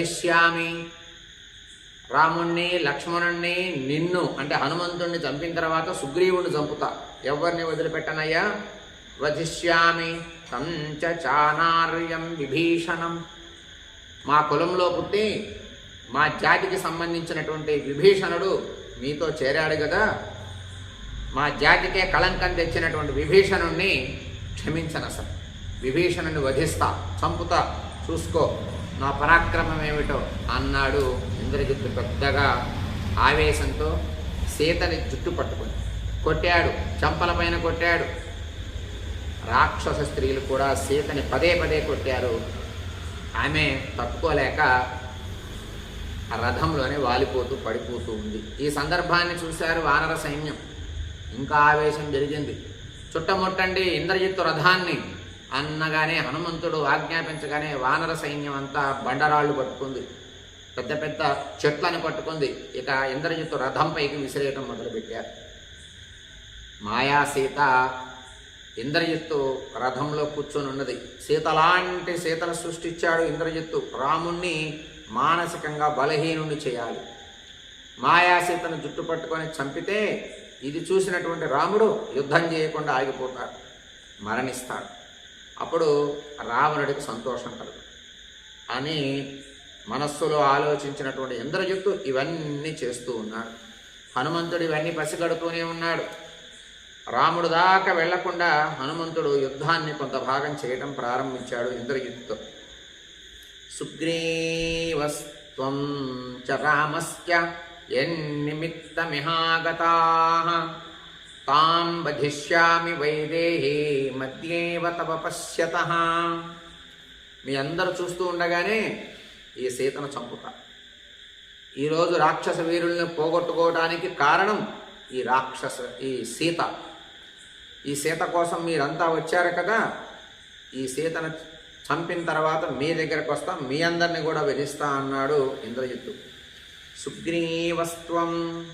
వధిష్యామి రాముణ్ణి లక్ష్మణుణ్ణి నిన్ను అంటే హనుమంతుణ్ణి చంపిన తర్వాత సుగ్రీవుణ్ణి చంపుతా. ఎవరిని వదిలిపెట్టనయ్యా? వధిష్యామి. తంచ చానార్యం విభీషణం. మా కులంలో పుట్టి మా జాతికి సంబంధించినటువంటి విభీషణుడు మీతో చేరాడు కదా మా జాతికే కళంకం తెచ్చినటువంటి విభీషణుణ్ణి క్షమించను అసలు విభీషణుని వధిస్తా చంపుతా చూసుకో. నా పరాక్రమం ఏమిటో అన్నాడు ఇంద్రజిత్తు పెద్దగా ఆవేశంతో సీతని జుట్టు పట్టుకుని. కొట్టాడు చంపల పైన కొట్టాడు. రాక్షస స్త్రీలు కూడా సీతని పదే పదే కొట్టారు. ఆమె తట్టుకోలేక రథంలోనే వాలిపోతూ పడిపోతూ ఉంది. ఈ సందర్భాన్ని చూశారు వానర సైన్యం. ఇంకా ఆవేశం జరిగింది. చుట్టముట్టండి ఇంద్రజిత్తు రథాన్ని. అన్నగానే హనుమంతుడు ఆజ్ఞాపించగానే వానర సైన్యం అంతా బండరాళ్ళు పట్టుకుంది. పెద్ద పెద్ద చెట్లను పట్టుకుంది. ఇక ఇంద్రజిత్తు రథంపైకి విసిరేయటం మొదలుపెట్టారు. మాయా సీత ఇంద్రజిత్తు రథంలో కూర్చొని ఉన్నది సీతలాంటి సీతను సృష్టించాడు ఇంద్రజిత్తు. రాముణ్ణి మానసికంగా బలహీనుణ్ణి చేయాలి. మాయా సీతను జుట్టు పట్టుకొని చంపితే ఇది చూసినటువంటి రాముడు యుద్ధం చేయకుండా ఆగిపోతాడు. మరణిస్తాడు. అప్పుడు రావణుడికి సంతోషం కలుగు అని మనస్సులో ఆలోచించినటువంటి ఇంద్రజిత్తు ఇవన్నీ చేస్తూ ఉన్నాడు. హనుమంతుడు ఇవన్నీ పసిగడుతూనే ఉన్నాడు. రాముడు దాకా వెళ్ళకుండా హనుమంతుడు యుద్ధాన్ని కొంత భాగం చేయటం ప్రారంభించాడు ఇంద్రజిత్తుతో. సుగ్రీవస్త్వం చ రామస్య ఎన్నిమిత్తమిహాగతా. తాం వధిష్యామి వైదేహి మధ్యేవ తవ పశ్యత. మీ అందరూ చూస్తూ ఉండగానే ఈ సీతను చంపుతా. ఈరోజు రాక్షస వీరుల్ని పోగొట్టుకోవడానికి కారణం ఈ రాక్షస ఈ సీత. ఈ సీత కోసం మీరంతా వచ్చారు కదా? ఈ సీతను చంపిన తర్వాత మీ దగ్గరకు వస్తా మీ అందరిని కూడా విధిస్తా అన్నాడు ఇంద్రజిత్తు. సుగ్రీవస్త్వం.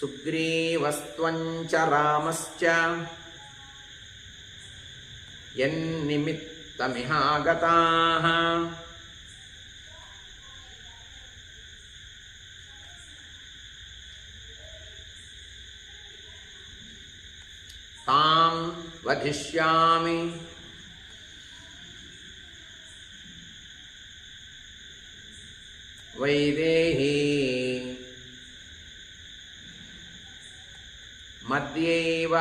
सुग्रीवस्त्वञ्च रामश्च। यन्निमित्तमिहागताः। तां वधिष्यामि। वैदेही వైదేహీ మధ్యైవ